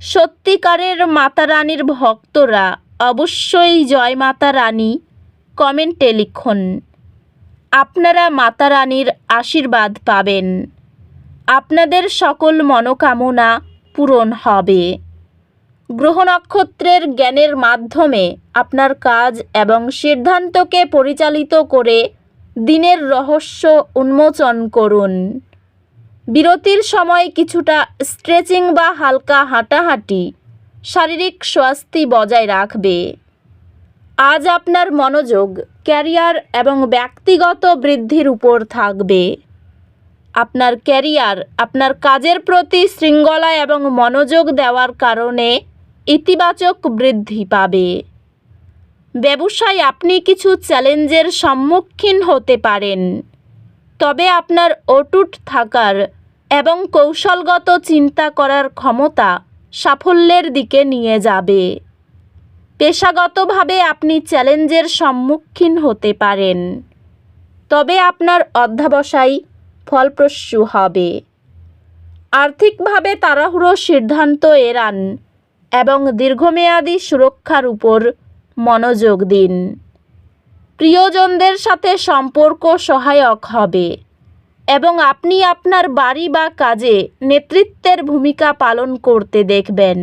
সত্যিকারের মাতা রানীর ভক্তরা অবশ্যই জয় মাতা রানী কমেন্টে লিখুন। আপনারা মাতা রানীর আশীর্বাদ পাবেন। আপনাদের সকল মনোকামনা পূরণ হবে। গ্রহ নক্ষত্রের জ্ঞানের মাধ্যমে আপনার কাজ এবং সিদ্ধান্তকে পরিচালিত করে দিনের রহস্য উন্মোচন করুন। বিরতির সময় কিছুটা স্ট্রেচিং বা হালকা হাঁটাহাঁটি শারীরিক স্বাস্থ্য বজায় রাখবে। আজ আপনার মনোযোগ, ক্যারিয়ার এবং ব্যক্তিগত বৃদ্ধির উপর থাকবে। আপনার ক্যারিয়ার আপনার কাজের প্রতি শৃঙ্খলা এবং মনোযোগ দেওয়ার কারণে ইতিবাচক বৃদ্ধি পাবে। ব্যবসায় আপনি কিছু চ্যালেঞ্জের সম্মুখীন হতে পারেন, তবে আপনার অটুট থাকার এবং কৌশলগত চিন্তা করার ক্ষমতা সাফল্যের দিকে নিয়ে যাবে। পেশাগতভাবে আপনি চ্যালেঞ্জের সম্মুখীন হতে পারেন। তবে আপনার অধ্যাবসায় ফলপ্রসূ হবে। আর্থিকভাবে তাড়াহুড়ো সিদ্ধান্ত এড়ান এবং দীর্ঘমেয়াদী সুরক্ষার উপর মনোযোগ দিন। প্রিয়জনদের সাথে সম্পর্ক সহায়ক হবে। এবং আপনি আপনার বাড়ি বা কাজে নেতৃত্বের ভূমিকা পালন করতে দেখবেন।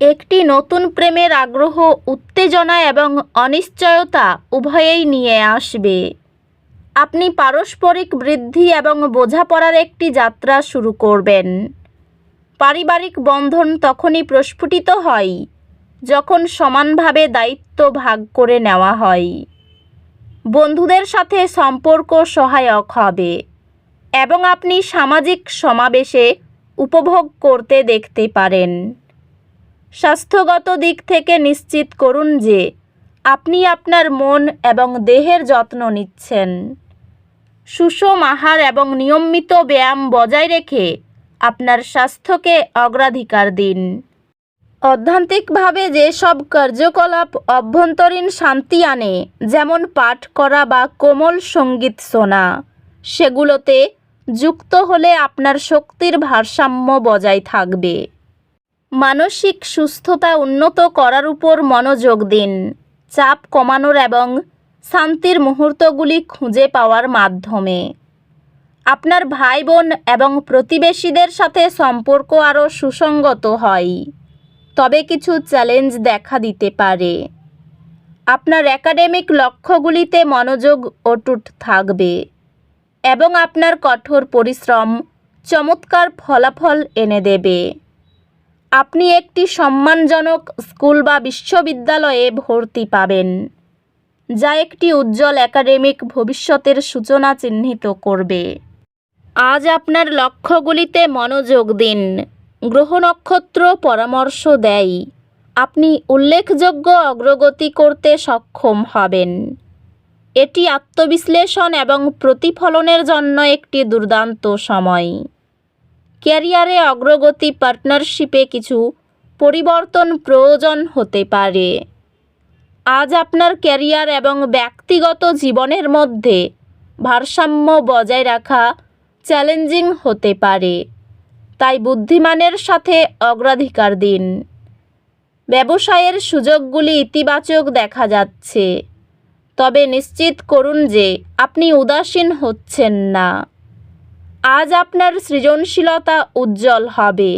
একটি নতুন প্রেমের আগ্রহ, উত্তেজনা এবং অনিশ্চয়তা উভয়েই নিয়ে আসবে। আপনি পারস্পরিক বৃদ্ধি এবং বোঝাপড়ার একটি যাত্রা শুরু করবেন। পারিবারিক বন্ধন তখনই প্রস্ফুটিত হয়, যখন সমানভাবে দায়িত্ব ভাগ করে নেওয়া হয়। বন্ধুদের সাথে সম্পর্ক সহায়ক হবে। এবং আপনি সামাজিক সমাবেশে উপভোগ করতে দেখতে পারেন। স্বাস্থ্যগত দিক থেকে নিশ্চিত করুন যে আপনি আপনার মন এবং দেহের যত্ন নিচ্ছেন। সুষম আহার এবং নিয়মিত ব্যায়াম বজায় রেখে আপনার স্বাস্থ্যকে অগ্রাধিকার দিন। অধ্যান্তিকভাবে যেসব কার্যকলাপ অভ্যন্তরীণ শান্তি আনে, যেমন পাঠ করা বা কোমল সংগীত শোনা, সেগুলোতে যুক্ত হলে আপনার শক্তির ভারসাম্য বজায় থাকবে। মানসিক সুস্থতা উন্নত করার উপর মনোযোগ দিন। চাপ কমানোর এবং শান্তির মুহূর্তগুলি খুঁজে পাওয়ার মাধ্যমে। আপনার ভাই বোন এবং প্রতিবেশীদের সাথে সম্পর্ক আরও সুসংগত হয়। তবে কিছু চ্যালেঞ্জ দেখা দিতে পারে। আপনার একাডেমিক লক্ষ্যগুলিতে মনোযোগ অটুট থাকবে। এবং আপনার কঠোর পরিশ্রম চমৎকার ফলাফল এনে দেবে। আপনি একটি সম্মানজনক স্কুল বা বিশ্ববিদ্যালয়ে ভর্তি পাবেন, যা একটি উজ্জ্বল একাডেমিক ভবিষ্যতের সূচনা চিহ্নিত করবে। আজ আপনার লক্ষ্যগুলিতে মনোযোগ দিন, গ্রহ নক্ষত্র পরামর্শ দেয়। আপনি উল্লেখযোগ্য অগ্রগতি করতে সক্ষম হবেন। এটি আত্মবিশ্লেষণ এবং প্রতিফলনের জন্য একটি দুর্দান্ত সময়। ক্যারিয়ারে অগ্রগতি পার্টনারশিপে কিছু পরিবর্তন প্রয়োজন হতে পারে। আজ আপনার ক্যারিয়ার এবং ব্যক্তিগত জীবনের মধ্যে ভারসাম্য বজায় রাখা চ্যালেঞ্জিং হতে পারে। তাই বুদ্ধিমানের সাথে অগ্রাধিকার দিন। ব্যবসায়ের সুযোগগুলি ইতিবাচক দেখা যাচ্ছে। তবে নিশ্চিত করুন যে আপনি উদাসীন হচ্ছেন না। আজ আপনার সৃজনশীলতা উজ্জ্বল হবে।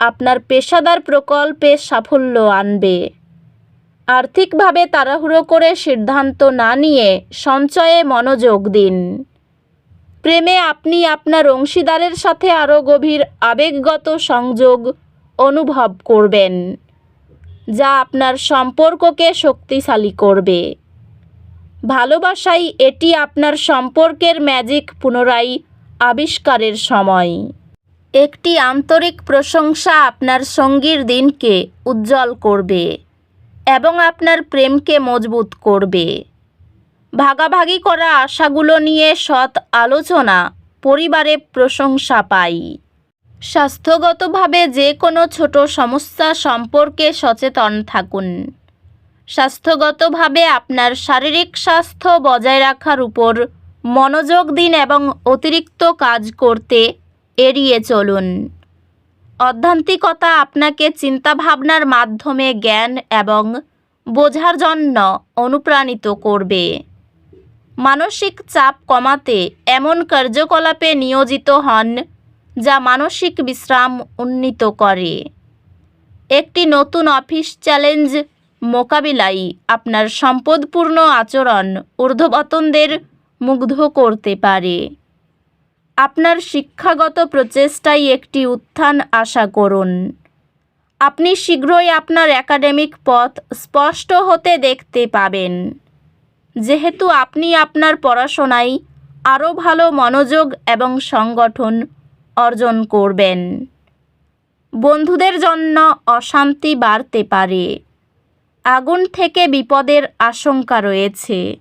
আপনার পেশাদার প্রকল্পে সাফল্য আনবে। আর্থিকভাবে তাড়াহুড়ো করে সিদ্ধান্ত না নিয়ে সঞ্চয়ে মনোযোগ দিন। প্রেমে আপনি আপনার অংশীদারের সাথে আরও গভীর আবেগগত সংযোগ অনুভব করবেন, যা আপনার সম্পর্ককে শক্তিশালী করবে। ভালোবাসাই এটি আপনার সম্পর্কের ম্যাজিক পুনরায় আবিষ্কারের সময়। একটি আন্তরিক প্রশংসা আপনার সঙ্গীর দিনকে উজ্জ্বল করবে এবং আপনার প্রেমকে মজবুত করবে। ভাগাভাগি করা আশাগুলো নিয়ে সৎ আলোচনা পরিবারে প্রশংসা পাই। স্বাস্থ্যগতভাবে যে কোনো ছোট সমস্যা সম্পর্কে সচেতন থাকুন। স্বাস্থ্যগতভাবে আপনার শারীরিক স্বাস্থ্য বজায় রাখার উপর মনোযোগ দিন এবং অতিরিক্ত কাজ করতে এড়িয়ে চলুন। অধ্যান্তিকতা আপনাকে চিন্তাভাবনার মাধ্যমে জ্ঞান এবং বোঝার জন্য অনুপ্রাণিত করবে। মানসিক চাপ কমাতে এমন কার্যকলাপে নিয়োজিত হন যা মানসিক বিশ্রাম উন্নীত করে। একটি নতুন অফিস চ্যালেঞ্জ মোকাবিলায় আপনার সম্পদপূর্ণ আচরণ ঊর্ধ্ববতনদের মুগ্ধ করতে পারে। আপনার শিক্ষাগত প্রচেষ্টায় একটি উত্থান, আশা করুন। আপনি শীঘ্রই আপনার একাডেমিক পথ স্পষ্ট হতে দেখতে পাবেন। যেহেতু আপনি আপনার পড়াশোনায় আরও ভালো মনোযোগ এবং সংগঠন অর্জন করবেন। বন্ধুদের জন্য অশান্তি বাড়তে পারে। আগুন থেকে বিপদের আশঙ্কা রয়েছে।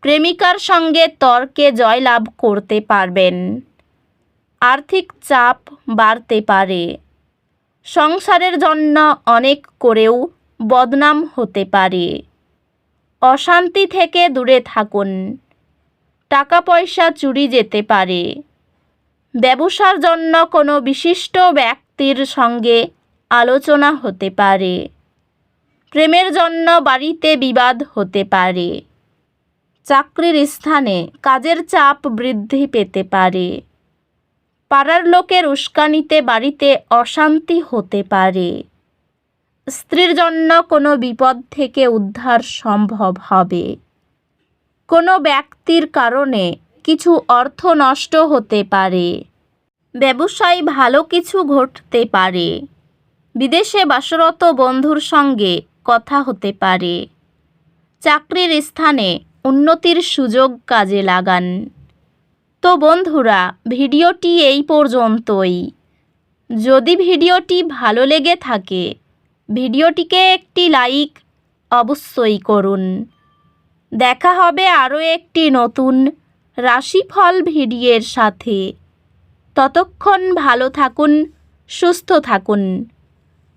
প্রেমিকার সঙ্গে তর্কে জয়লাভ করতে পারবেন। আর্থিক চাপ বাড়তে পারে। সংসারের জন্য অনেক করেও বদনাম হতে পারে। অশান্তি থেকে দূরে থাকুন। টাকা পয়সা চুরি যেতে পারে। ব্যবসার জন্য কোনো বিশিষ্ট ব্যক্তির সঙ্গে আলোচনা হতে পারে। প্রেমের জন্য বাড়িতে বিবাদ হতে পারে। চাকরির স্থানে কাজের চাপ বৃদ্ধি পেতে পারে। পাড়ার লোকের উস্কানিতে বাড়িতে অশান্তি হতে পারে। স্ত্রীর জন্য কোনো বিপদ থেকে উদ্ধার সম্ভব হবে। কোনো ব্যক্তির কারণে কিছু অর্থ নষ্ট হতে পারে। ব্যবসায় ভালো কিছু ঘটতে পারে। বিদেশে বাসরত বন্ধুর সঙ্গে কথা হতে পারে। চাকরির স্থানে উন্নতির সুযোগ কাজে লাগান। তো বন্ধুরা, ভিডিওটি এই পর্যন্তই। যদি ভিডিওটি ভালো লেগে থাকে, ভিডিওটিকে একটি লাইক অবশ্যই করুন। দেখা হবে আরও একটি নতুন রাশিফল ভিডিওর সাথে। ততক্ষণ ভালো থাকুন, সুস্থ থাকুন।